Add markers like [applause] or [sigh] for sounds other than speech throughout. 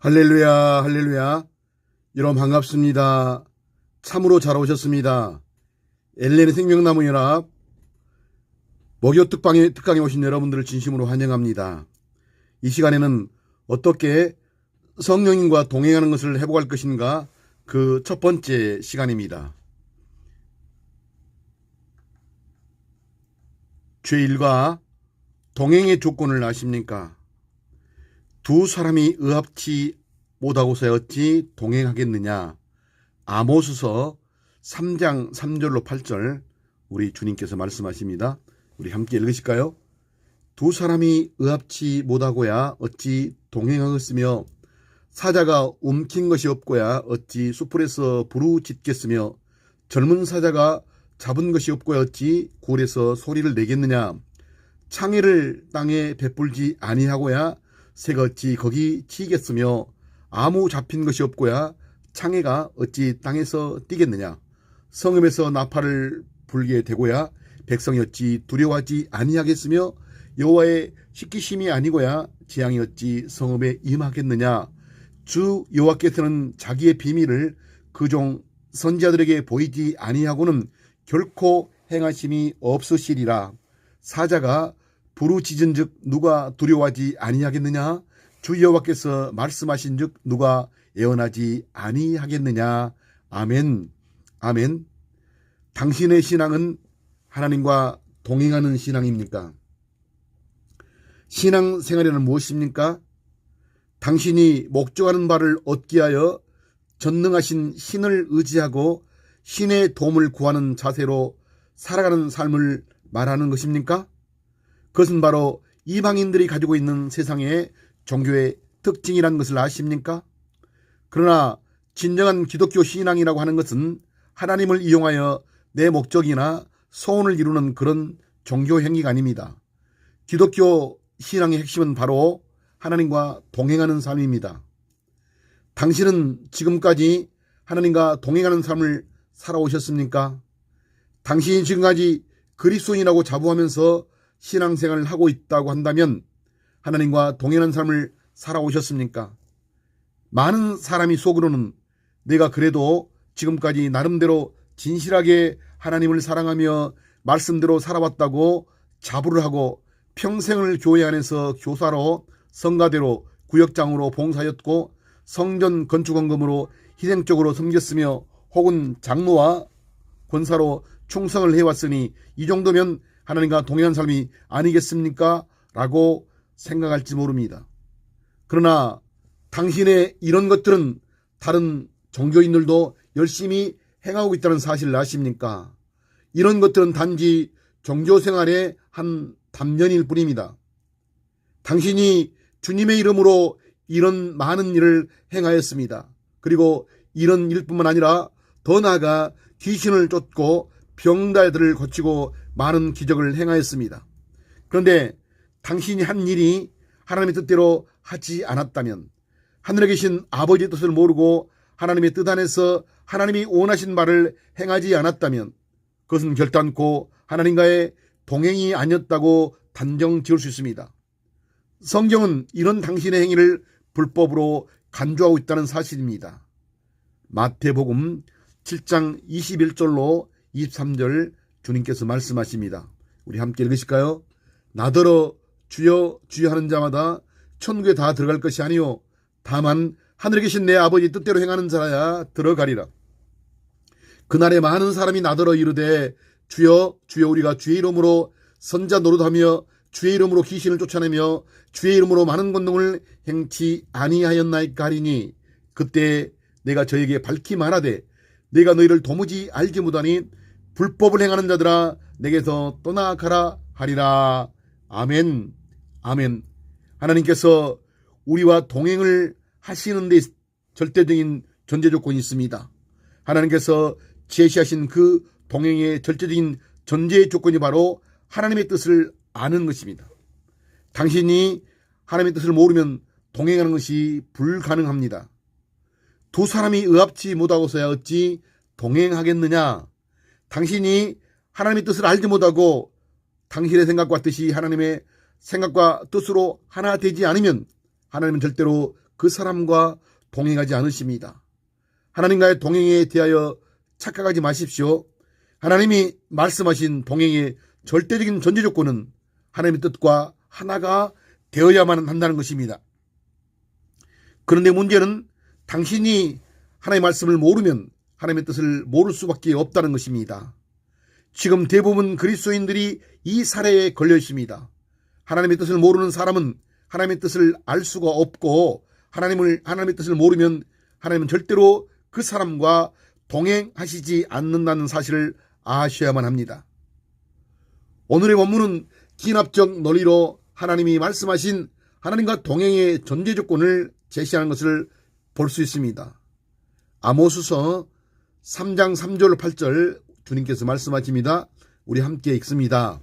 할렐루야, 할렐루야. 여러분 반갑습니다. 참으로 잘 오셨습니다. 엘렌의 생명나무 연합 목요 특방에, 특강에 오신 여러분들을 진심으로 환영합니다. 이 시간에는 어떻게 성령님과 동행하는 것을 회복할 것인가 그 첫 번째 시간입니다. 죄일과 동행의 조건을 아십니까? 두 사람이 의합치 못하고서 어찌 동행하겠느냐. 아모스서 3장 3절로 8절 우리 주님께서 말씀하십니다. 우리 함께 읽으실까요? 두 사람이 의합치 못하고야 어찌 동행하겠으며 사자가 움킨 것이 없고야 어찌 수풀에서 부르짖겠으며 젊은 사자가 잡은 것이 없고야 어찌 굴에서 소리를 내겠느냐 창해를 땅에 베풀지 아니하고야 새가 어찌 거기 치겠으며 아무 잡힌 것이 없고야 창해가 어찌 땅에서 뛰겠느냐? 성읍에서 나팔을 불게 되고야 백성이 어찌 두려워하지 아니하겠으며 여호와의 시기심이 아니고야 재앙이 어찌 성읍에 임하겠느냐? 주 여호와께서는 자기의 비밀을 그 종 선지자들에게 보이지 아니하고는 결코 행하심이 없으시리라. 사자가 부르짖은즉 누가 두려워하지 아니하겠느냐 주 여호와께서 말씀하신즉 누가 예언하지 아니하겠느냐 아멘 아멘 당신의 신앙은 하나님과 동행하는 신앙입니까? 신앙 생활에는 무엇입니까? 당신이 목적하는 바를 얻기 위하여 전능하신 신을 의지하고 신의 도움을 구하는 자세로 살아가는 삶을 말하는 것입니까? 그것은 바로 이방인들이 가지고 있는 세상의 종교의 특징이라는 것을 아십니까? 그러나 진정한 기독교 신앙이라고 하는 것은 하나님을 이용하여 내 목적이나 소원을 이루는 그런 종교 행위가 아닙니다. 기독교 신앙의 핵심은 바로 하나님과 동행하는 삶입니다. 당신은 지금까지 하나님과 동행하는 삶을 살아오셨습니까? 당신이 지금까지 그리스도인이라고 자부하면서 신앙생활을 하고 있다고 한다면 하나님과 동행하는 삶을 살아오셨습니까? 많은 사람이 속으로는 내가 그래도 지금까지 나름대로 진실하게 하나님을 사랑하며 말씀대로 살아왔다고 자부를 하고 평생을 교회 안에서 교사로 성가대로 구역장으로 봉사였고 성전 건축원금으로 희생적으로 섬겼으며 혹은 장로와 권사로 충성을 해왔으니 이 정도면 하나님과 동행한 삶이 아니겠습니까? 라고 생각할지 모릅니다. 그러나 당신의 이런 것들은 다른 종교인들도 열심히 행하고 있다는 사실을 아십니까? 이런 것들은 단지 종교 생활의 한 단면일 뿐입니다. 당신이 주님의 이름으로 이런 많은 일을 행하였습니다. 그리고 이런 일뿐만 아니라 더 나아가 귀신을 쫓고 병자들을 고치고 많은 기적을 행하였습니다. 그런데 당신이 한 일이 하나님의 뜻대로 하지 않았다면 하늘에 계신 아버지의 뜻을 모르고 하나님의 뜻 안에서 하나님이 원하신 말을 행하지 않았다면 그것은 결단코 하나님과의 동행이 아니었다고 단정 지을 수 있습니다. 성경은 이런 당신의 행위를 불법으로 간주하고 있다는 사실입니다. 마태복음 7장 21절로 23절 주님께서 말씀하십니다. 우리 함께 읽으실까요? 나더러 주여 주여 하는 자마다 천국에 다 들어갈 것이 아니요 다만 하늘에 계신 내 아버지 뜻대로 행하는 자라야 들어가리라. 그날에 많은 사람이 나더러 이르되 주여 주여 우리가 주의 이름으로 선자 노릇하며 주의 이름으로 귀신을 쫓아내며 주의 이름으로 많은 권능을 행치 아니하였나이까 하리니 그때 내가 저에게 밝히 말하되 내가 너희를 도무지 알지 못하니 불법을 행하는 자들아 내게서 떠나가라 하리라 아멘 아멘 하나님께서 우리와 동행을 하시는 데 절대적인 전제 조건이 있습니다 하나님께서 제시하신 그 동행의 절대적인 전제 조건이 바로 하나님의 뜻을 아는 것입니다. 당신이 하나님의 뜻을 모르면 동행하는 것이 불가능합니다. 두 사람이 의합치 못하고서야 어찌 동행하겠느냐? 당신이 하나님의 뜻을 알지 못하고 당신의 생각과 뜻이 하나님의 생각과 뜻으로 하나 되지 않으면 하나님은 절대로 그 사람과 동행하지 않으십니다. 하나님과의 동행에 대하여 착각하지 마십시오. 하나님이 말씀하신 동행의 절대적인 전제 조건은 하나님의 뜻과 하나가 되어야만 한다는 것입니다. 그런데 문제는 당신이 하나님의 말씀을 모르면 하나님의 뜻을 모를 수밖에 없다는 것입니다. 지금 대부분 그리스도인들이 이 사례에 걸려 있습니다. 하나님의 뜻을 모르는 사람은 하나님의 뜻을 알 수가 없고 하나님을 하나님의 뜻을 모르면 하나님은 절대로 그 사람과 동행하시지 않는다는 사실을 아셔야만 합니다. 오늘의 원문은 기납적 논리로 하나님이 말씀하신 하나님과 동행의 전제 조건을 제시하는 것을 볼 수 있습니다. 아모수서 3장 3절 8절 주님께서 말씀하십니다. 우리 함께 읽습니다.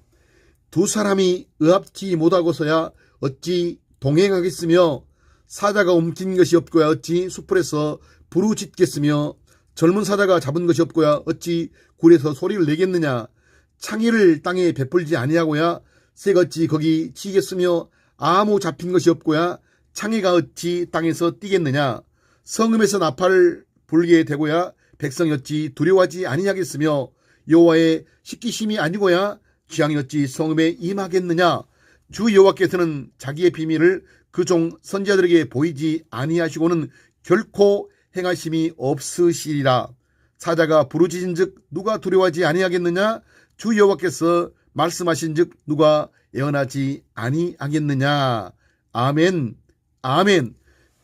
두 사람이 의합치 못하고서야 어찌 동행하겠으며 사자가 옮긴 것이 없고야 어찌 수풀에서 부르짖겠으며 젊은 사자가 잡은 것이 없고야 어찌 굴에서 소리를 내겠느냐 창의를 땅에 베풀지 아니하고야 어찌 거기 치겠으며 아무 잡힌 것이 없고야 창의가 어찌 땅에서 뛰겠느냐 성음에서 나팔을 불게 되고야 백성이 어찌 두려워하지 아니하겠으며 여호와의 식기심이 아니고야 지향이 어찌 성음에 임하겠느냐? 주 여호와께서는 자기의 비밀을 그 종 선지자들에게 보이지 아니하시고는 결코 행하심이 없으시리라. 사자가 부르짖은즉 누가 두려워하지 아니하겠느냐? 주 여호와께서 말씀하신즉 누가 예언하지 아니하겠느냐? 아멘. 아멘.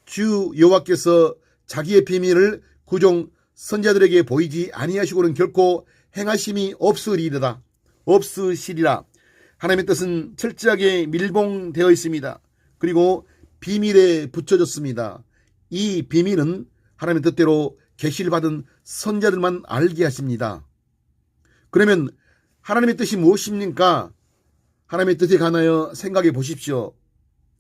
주 여호와께서 자기의 비밀을 구종 선자들에게 보이지 아니하시고는 결코 행하심이 없으리이다 없으시리라 하나님의 뜻은 철저하게 밀봉되어 있습니다. 그리고 비밀에 붙여졌습니다. 이 비밀은 하나님의 뜻대로 계시를 받은 선자들만 알게 하십니다. 그러면 하나님의 뜻이 무엇입니까? 하나님의 뜻에 관하여 생각해 보십시오.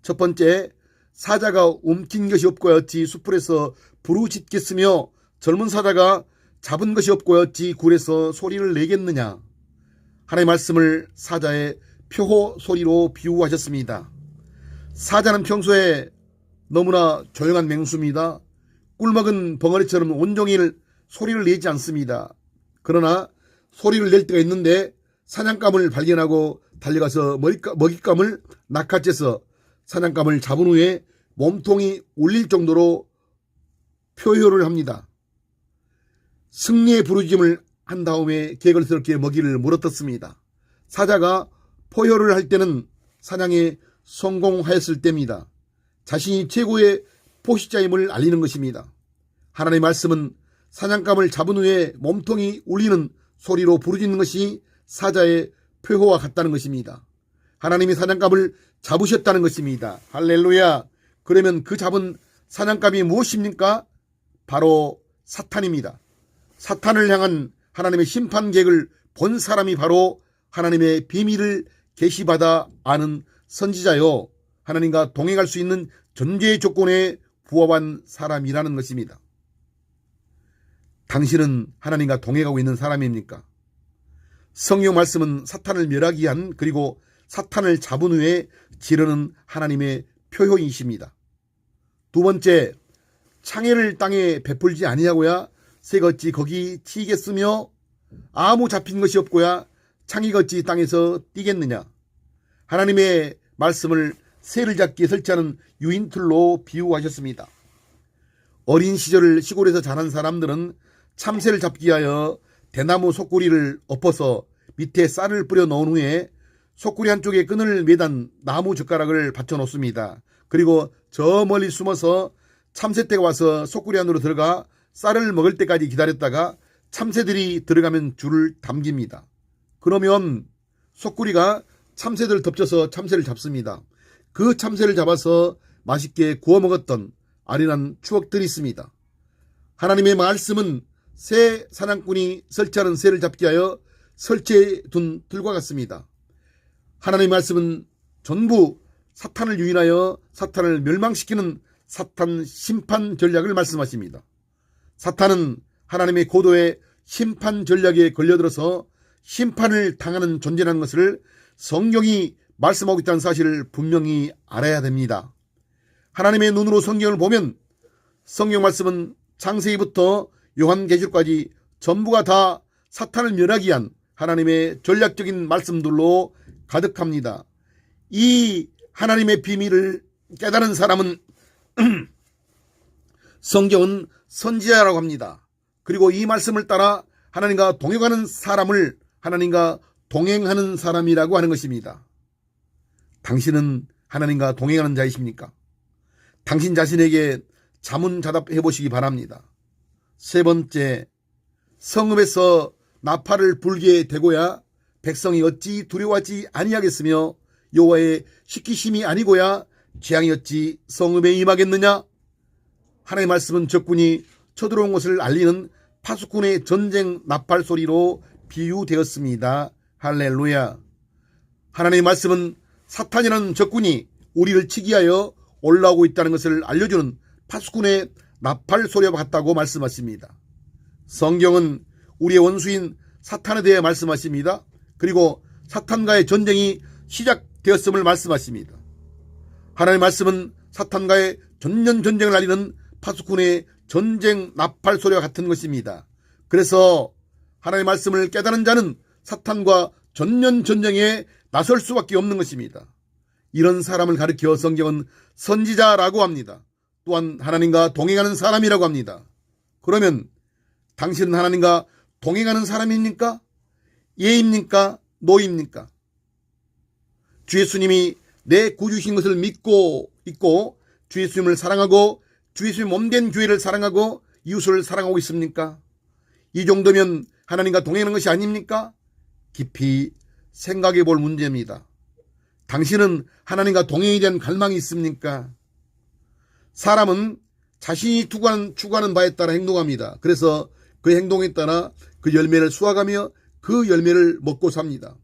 첫 번째, 사자가 움킨 것이 없고 어찌 수풀에서 부르짖겠으며 젊은 사자가 잡은 것이 없고 어찌 굴에서 소리를 내겠느냐. 하나님의 말씀을 사자의 표호 소리로 비유하셨습니다. 사자는 평소에 너무나 조용한 맹수입니다. 꿀먹은 벙어리처럼 온종일 소리를 내지 않습니다. 그러나 소리를 낼 때가 있는데 사냥감을 발견하고 달려가서 먹잇감을 낚아채서 사냥감을 잡은 후에 몸통이 울릴 정도로 표효를 합니다. 승리의 부르짐을 한 다음에 개걸스럽게 먹이를 물어뜯습니다. 사자가 포효를 할 때는 사냥에 성공하였을 때입니다. 자신이 최고의 포식자임을 알리는 것입니다. 하나님의 말씀은 사냥감을 잡은 후에 몸통이 울리는 소리로 부르짖는 것이 사자의 표호와 같다는 것입니다. 하나님이 사냥감을 잡으셨다는 것입니다. 할렐루야. 그러면 그 잡은 사냥감이 무엇입니까? 바로 사탄입니다. 사탄을 향한 하나님의 심판 계획을 본 사람이 바로 하나님의 비밀을 계시받아 아는 선지자요. 하나님과 동행할 수 있는 전제 조건에 부합한 사람이라는 것입니다. 당신은 하나님과 동행하고 있는 사람입니까? 성경 말씀은 사탄을 멸하기 위한 그리고 사탄을 잡은 후에 지르는 하나님의 표효이십니다. 두 번째, 창해를 땅에 베풀지 아니하고야 어찌 거기 튀겠으며 아무 잡힌 것이 없고야 어찌 땅에서 뛰겠느냐. 하나님의 말씀을 새를 잡기에 설치하는 유인틀로 비유하셨습니다. 어린 시절을 시골에서 자란 사람들은 참새를 잡기 위하여 대나무 속구리를 엎어서 밑에 쌀을 뿌려 넣은 후에 속구리 한쪽에 끈을 매단 나무 젓가락을 받쳐 놓습니다. 그리고 저 멀리 숨어서 참새떼가 와서 속구리 안으로 들어가 쌀을 먹을 때까지 기다렸다가 참새들이 들어가면 줄을 담깁니다. 그러면 속구리가 참새들 덮쳐서 참새를 잡습니다. 그 참새를 잡아서 맛있게 구워 먹었던 아련한 추억들이 있습니다. 하나님의 말씀은 새 사냥꾼이 설치하는 새를 잡기 위하여 설치해 둔 틀과 같습니다. 하나님의 말씀은 전부 사탄을 유인하여 사탄을 멸망시키는 사탄 심판 전략을 말씀하십니다. 사탄은 하나님의 고도의 심판 전략에 걸려들어서 심판을 당하는 존재라는 것을 성경이 말씀하고 있다는 사실을 분명히 알아야 됩니다. 하나님의 눈으로 성경을 보면 성경 말씀은 창세기부터 요한계시록까지 전부가 다 사탄을 멸하기 위한 하나님의 전략적인 말씀들로 가득합니다. 이 하나님의 비밀을 깨달은 사람은 [clears throat] 성경은 선지자라고 합니다. 그리고 이 말씀을 따라 하나님과 동행하는 사람을 하나님과 동행하는 사람이라고 하는 것입니다. 당신은 하나님과 동행하는 자이십니까? 당신 자신에게 자문자답해 보시기 바랍니다. 세 번째, 성읍에서 나팔을 불게 되고야 백성이 어찌 두려워하지 아니하겠으며 여호와의 시키심이 아니고야 재앙이 어찌 성읍에 임하겠느냐? 하나님의 말씀은 적군이 쳐들어온 것을 알리는 파수꾼의 전쟁 나팔 소리로 비유되었습니다. 할렐루야. 하나님의 말씀은 사탄이라는 적군이 우리를 치기 하여 올라오고 있다는 것을 알려주는 파수꾼의 나팔 소리와 같다고 말씀하십니다. 성경은 우리의 원수인 사탄에 대해 말씀하십니다. 그리고 사탄과의 전쟁이 시작되었음을 말씀하십니다. 하나님의 말씀은 사탄과의 전년 전쟁을 알리는 파수꾼의 전쟁 나팔 소리와 같은 것입니다. 그래서 하나님의 말씀을 깨달은 자는 사탄과 전년 전쟁에 나설 수밖에 없는 것입니다. 이런 사람을 가리켜 성경은 선지자라고 합니다. 또한 하나님과 동행하는 사람이라고 합니다. 그러면 당신은 하나님과 동행하는 사람입니까? 예입니까? 노입니까? 주 예수님이 내 구주신 것을 믿고 있고 주 예수님을 사랑하고 주 예수님 몸된 교회를 사랑하고 이웃을 사랑하고 있습니까? 이 정도면 하나님과 동행하는 것이 아닙니까? 깊이 생각해 볼 문제입니다. 당신은 하나님과 동행에 대한 갈망이 있습니까? 사람은 자신이 추구하는, 추구하는 바에 따라 행동합니다. 그래서 그 행동에 따라 그 열매를 수확하며 그 열매를 먹고 삽니다.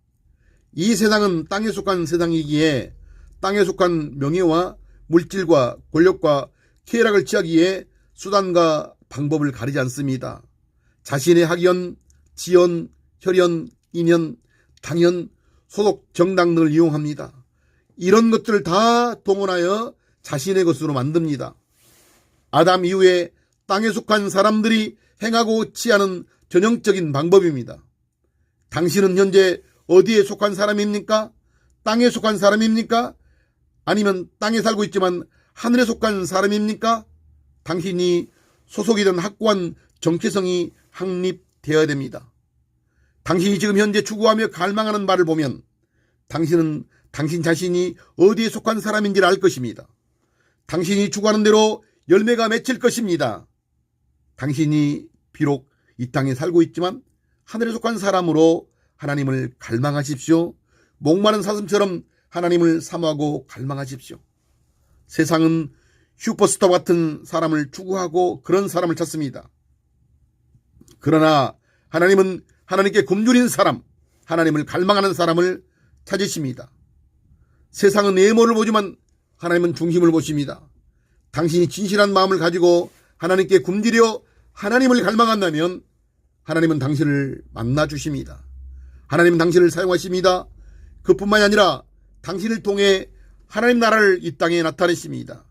이 세상은 땅에 속한 세상이기에 땅에 속한 명예와 물질과 권력과 쾌락을 취하기에 수단과 방법을 가리지 않습니다. 자신의 학연, 지연, 혈연, 인연, 당연, 소속 정당 등을 이용합니다. 이런 것들을 다 동원하여 자신의 것으로 만듭니다. 아담 이후에 땅에 속한 사람들이 행하고 취하는 전형적인 방법입니다. 당신은 현재 어디에 속한 사람입니까? 땅에 속한 사람입니까? 아니면 땅에 살고 있지만 하늘에 속한 사람입니까? 당신이 소속이 된 확고한 정체성이 확립되어야 됩니다. 당신이 지금 현재 추구하며 갈망하는 바를 보면 당신은 당신 자신이 어디에 속한 사람인지를 알 것입니다. 당신이 추구하는 대로 열매가 맺힐 것입니다. 당신이 비록 이 땅에 살고 있지만 하늘에 속한 사람으로 하나님을 갈망하십시오. 목마른 사슴처럼 하나님을 사모하고 갈망하십시오. 세상은 슈퍼스타 같은 사람을 추구하고 그런 사람을 찾습니다. 그러나 하나님은 하나님께 굶주린 사람, 하나님을 갈망하는 사람을 찾으십니다. 세상은 외모를 보지만 하나님은 중심을 보십니다. 당신이 진실한 마음을 가지고 하나님께 굶주려 하나님을 갈망한다면 하나님은 당신을 만나 주십니다. 하나님은 당신을 사용하십니다. 그뿐만이 아니라 당신을 통해 하나님 나라를 이 땅에 나타내십니다.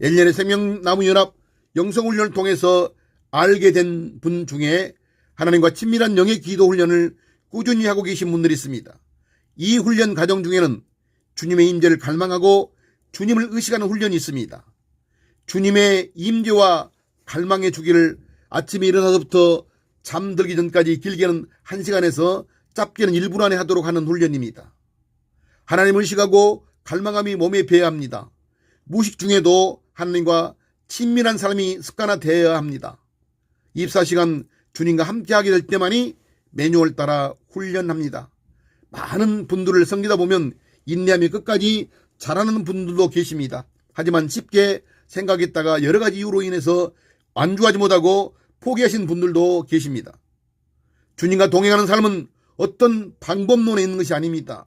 엘리의 생명나무 연합 영성훈련을 통해서 알게 된 분 중에 하나님과 친밀한 영의 기도 훈련을 꾸준히 하고 계신 분들이 있습니다. 이 훈련 과정 중에는 주님의 임재를 갈망하고 주님을 의식하는 훈련이 있습니다. 주님의 임재와 갈망의 주기를 아침에 일어나서부터 잠들기 전까지 길게는 1시간에서 짧게는 1분 안에 하도록 하는 훈련입니다. 하나님을 의식하고 갈망함이 몸에 배야 합니다. 무식 중에도 하나님과 친밀한 사람이 습관화되어야 합니다. 24시간 주님과 함께하게 될 때만이 매뉴얼 따라 훈련합니다. 많은 분들을 섬기다 보면 인내함이 끝까지 잘하는 분들도 계십니다. 하지만 쉽게 생각했다가 여러 가지 이유로 인해서 완주하지 못하고 포기하신 분들도 계십니다. 주님과 동행하는 삶은 어떤 방법론에 있는 것이 아닙니다.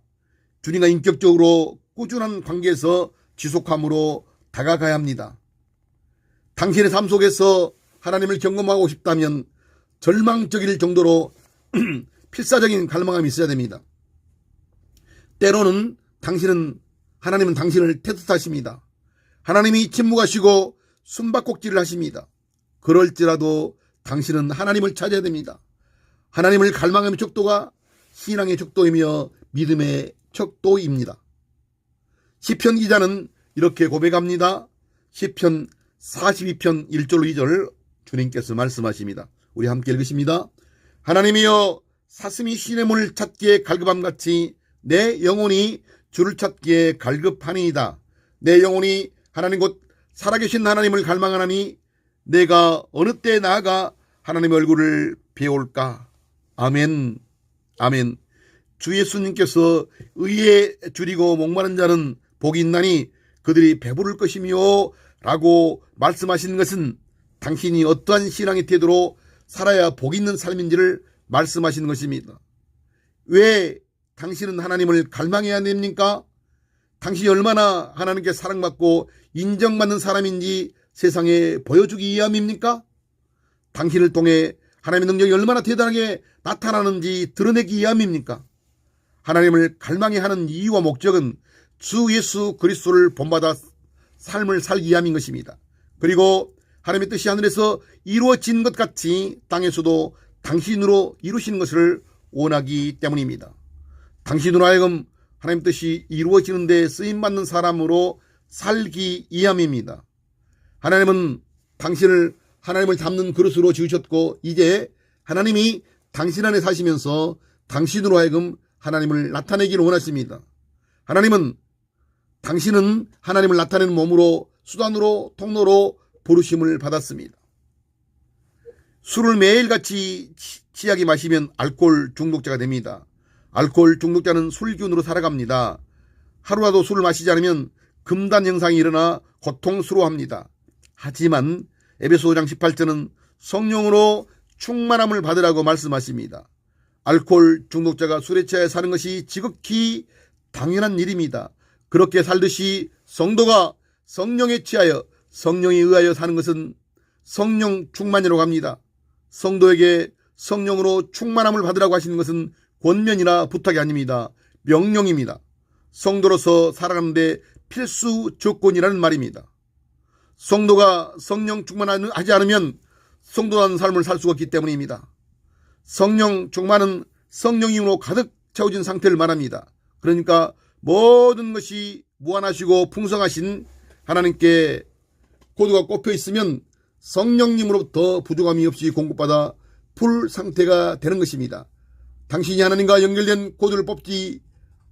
주님과 인격적으로 꾸준한 관계에서 지속함으로 다가가야 합니다. 당신의 삶 속에서 하나님을 경험하고 싶다면 절망적일 정도로 [clears throat] 필사적인 갈망함이 있어야 됩니다. 때로는 당신은 하나님은 당신을 테스트하십니다. 하나님이 침묵하시고 숨바꼭질을 하십니다. 그럴지라도 당신은 하나님을 찾아야 됩니다. 하나님을 갈망하는 척도가 신앙의 척도이며 믿음의 척도입니다. 시편 기자는 이렇게 고백합니다. 시편 42편 1절 2절 주님께서 말씀하십니다. 우리 함께 읽으십니다. 하나님이여 사슴이 문을 찾기에 갈급함 같이 내 영혼이 주를 찾기에 갈급하니이다. 내 영혼이 하나님 곧 살아계신 하나님을 갈망하나니 내가 어느 때 나아가 하나님의 얼굴을 배울까? 아멘. 아멘. 주 예수님께서 의에 줄이고 목마른 자는 복이 있나니 그들이 배부를 것이며 라고 말씀하시는 것은 당신이 어떠한 신앙의 태도로 살아야 복 있는 삶인지를 말씀하시는 것입니다. 왜 당신은 하나님을 갈망해야 됩니까? 당신이 얼마나 하나님께 사랑받고 인정받는 사람인지 세상에 보여주기 위함입니까? 당신을 통해 하나님의 능력이 얼마나 대단하게 나타나는지 드러내기 위함입니까? 하나님을 갈망해 하는 이유와 목적은 주 예수 그리스도를 본받아 삶을 살기 위함인 것입니다. 그리고 하나님의 뜻이 하늘에서 이루어진 것 같이 땅에서도 당신으로 이루시는 것을 원하기 때문입니다. 당신으로 하여금 하나님 뜻이 이루어지는 데 쓰임받는 사람으로 살기 위함입니다. 하나님은 당신을 하나님을 담는 그릇으로 지으셨고 이제 하나님이 당신 안에 사시면서 당신으로 하여금 하나님을 나타내기를 원하십니다. 하나님은 당신은 하나님을 나타내는 몸으로 수단으로 통로로 부르심을 받았습니다. 술을 매일같이 취하게 마시면 알코올 중독자가 됩니다. 알코올 중독자는 술균으로 살아갑니다. 하루라도 술을 마시지 않으면 금단 현상이 일어나 고통스러워합니다. 하지만 에베소 5장 18절은 성령으로 충만함을 받으라고 말씀하십니다. 알코올 중독자가 술에 취하여 사는 것이 지극히 당연한 일입니다. 그렇게 살듯이 성도가 성령에 취하여 성령에 의하여 사는 것은 성령 충만이라고 합니다. 성도에게 성령으로 충만함을 받으라고 하시는 것은 권면이나 부탁이 아닙니다. 명령입니다. 성도로서 살아가는데 필수 조건이라는 말입니다. 성도가 성령 충만하지 않으면 성도한 삶을 살 수가 없기 때문입니다. 성령 충만은 성령임으로 가득 채워진 상태를 말합니다. 그러니까 모든 것이 무한하시고 풍성하신 하나님께 코드가 꼽혀 있으면 성령님으로부터 부족함이 없이 공급받아 풀 상태가 되는 것입니다. 당신이 하나님과 연결된 코드를 뽑지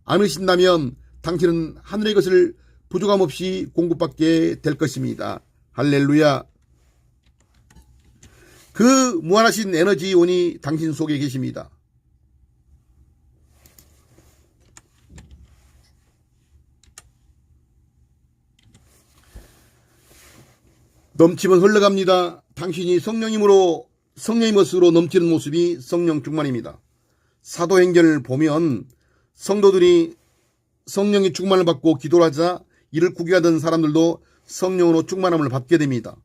않으신다면 당신은 하늘의 것을 부족함 없이 공급받게 될 것입니다. 할렐루야. 그 무한하신 에너지원이 당신 속에 계십니다. 넘치면 흘러갑니다. 당신이 성령님으로 성령의 모습으로 넘치는 모습이 성령 충만입니다. 사도행전을 보면 성도들이 성령의 충만을 받고 기도를 하자 이를 구기하던 사람들도 성령으로 충만함을 받게 됩니다.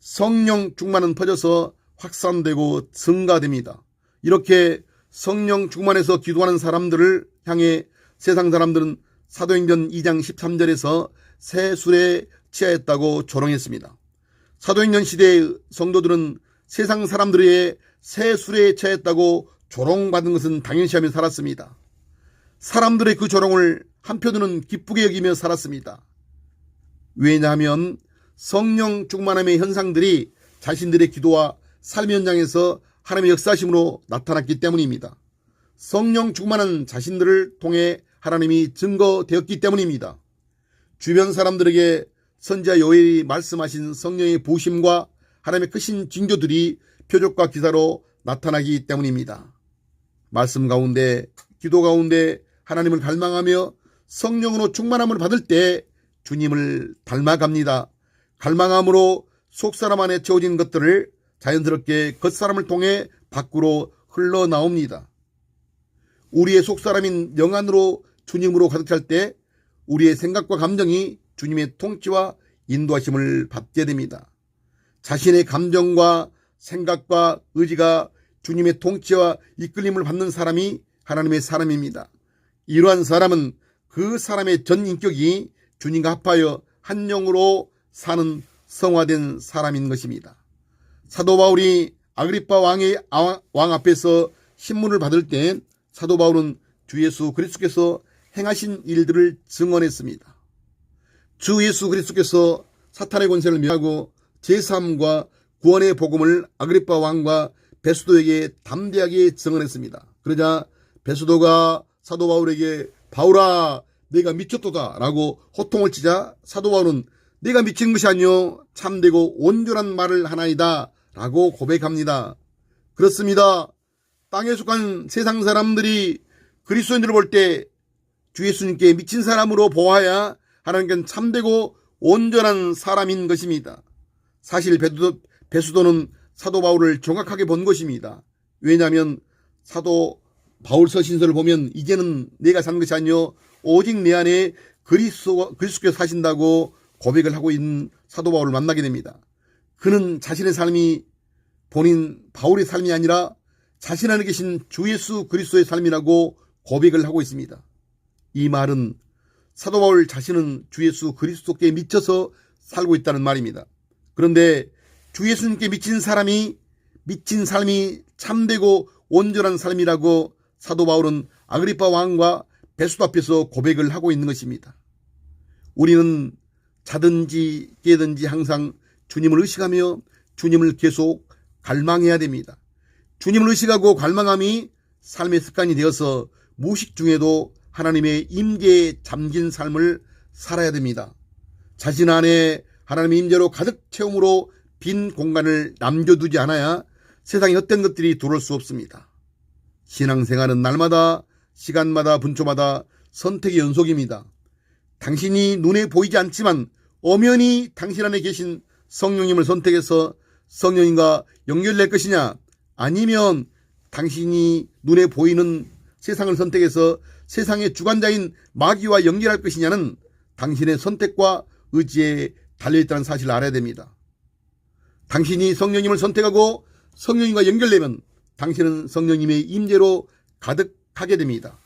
성령 충만은 퍼져서 확산되고 증가됩니다. 이렇게 성령 충만해서 기도하는 사람들을 향해 세상 사람들은 사도행전 2장 13절에서 새 술에 취하였다고 조롱했습니다. 사도행전 시대의 성도들은 세상 사람들의 새 술에 취했다고 조롱받은 것은 당연시하며 살았습니다. 사람들의 그 조롱을 한편으로는 기쁘게 여기며 살았습니다. 왜냐하면 성령 충만함의 현상들이 자신들의 기도와 삶 현장에서 하나님의 역사심으로 나타났기 때문입니다. 성령 충만한 자신들을 통해 하나님이 증거되었기 때문입니다. 주변 사람들에게 선지자 요엘이 말씀하신 성령의 보심과 하나님의 크신 징조들이 표적과 기사로 나타나기 때문입니다. 말씀 가운데 기도 가운데 하나님을 갈망하며 성령으로 충만함을 받을 때 주님을 닮아갑니다. 갈망함으로 속사람 안에 채워진 것들을 자연스럽게 겉사람을 통해 밖으로 흘러나옵니다. 우리의 속사람인 영안으로 주님으로 가득 찰 때 우리의 생각과 감정이 주님의 통치와 인도하심을 받게 됩니다. 자신의 감정과 생각과 의지가 주님의 통치와 이끌림을 받는 사람이 하나님의 사람입니다. 이러한 사람은 그 사람의 전 인격이 주님과 합하여 한 영으로 사는 성화된 사람인 것입니다. 사도 바울이 아그리파 왕의 아- 왕 앞에서 신문을 받을 때 사도 바울은 주 예수 그리스도께서 행하신 일들을 증언했습니다. 주 예수 그리스도께서 사탄의 권세를 멸하고 제3과 구원의 복음을 아그리파 왕과 베수도에게 담대하게 증언했습니다. 그러자 베수도가 사도 바울에게 바울아 내가 미쳤도다 라고 호통을 치자 사도 바울은 내가 미친 것이 아니요 참되고 온전한 말을 하나이다 라고 고백합니다. 그렇습니다. 땅에 속한 세상 사람들이 그리스도인들을 볼 때 주 예수님께 미친 사람으로 보아야 하나님께는 참되고 온전한 사람인 것입니다. 사실 베수도, 베수도 는 사도 바울을 정확하게 본 것입니다. 왜냐하면 사도 바울 서 신서를 보면 이제는 내가 산 것이 아니요 오직 내 안에 그리스도 그리스도께서 사신다고 고백을 하고 있는 사도 바울을 만나게 됩니다. 그는 자신의 삶이 본인 바울의 삶이 아니라 자신 안에 계신 주 예수 그리스도의 삶이라고 고백을 하고 있습니다. 이 말은 사도 바울 자신은 주 예수 그리스도께 미쳐서 살고 있다는 말입니다. 그런데 주 예수님께 미친 사람이 미친 삶이 참되고 온전한 삶이라고 사도 바울은 아그리파 왕과 베수도 앞에서 고백을 하고 있는 것입니다. 우리는 자든지 깨든지 항상 주님을 의식하며 주님을 계속 갈망해야 됩니다. 주님을 의식하고 갈망함이 삶의 습관이 되어서 무식 중에도 하나님의 임재에 잠긴 삶을 살아야 됩니다. 자신 안에 하나님의 임재로 가득 채움으로 빈 공간을 남겨두지 않아야 세상에 헛된 것들이 들어올 수 없습니다. 신앙생활은 날마다 시간마다 분초마다 선택의 연속입니다. 당신이 눈에 보이지 않지만 엄연히 당신 안에 계신 성령님을 선택해서 성령님과 연결될 것이냐 아니면 당신이 눈에 보이는 세상을 선택해서 세상의 주관자인 마귀와 연결할 것이냐는 당신의 선택과 의지에 달려있다는 사실을 알아야 됩니다. 당신이 성령님을 선택하고 성령님과 연결되면 당신은 성령님의 임재로 가득하게 됩니다.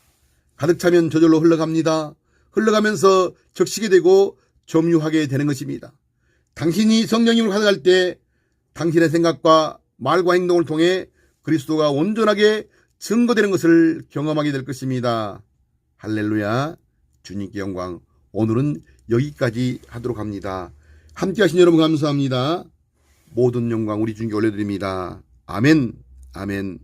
가득 차면 저절로 흘러갑니다. 흘러가면서 적시게 되고 점유하게 되는 것입니다. 당신이 성령님을 가득할 때 당신의 생각과 말과 행동을 통해 그리스도가 온전하게 증거되는 것을 경험하게 될 것입니다. 할렐루야. 주님께 영광. 오늘은 여기까지 하도록 합니다. 함께 하신 여러분 감사합니다. 모든 영광 우리 주님께 올려드립니다. 아멘. 아멘.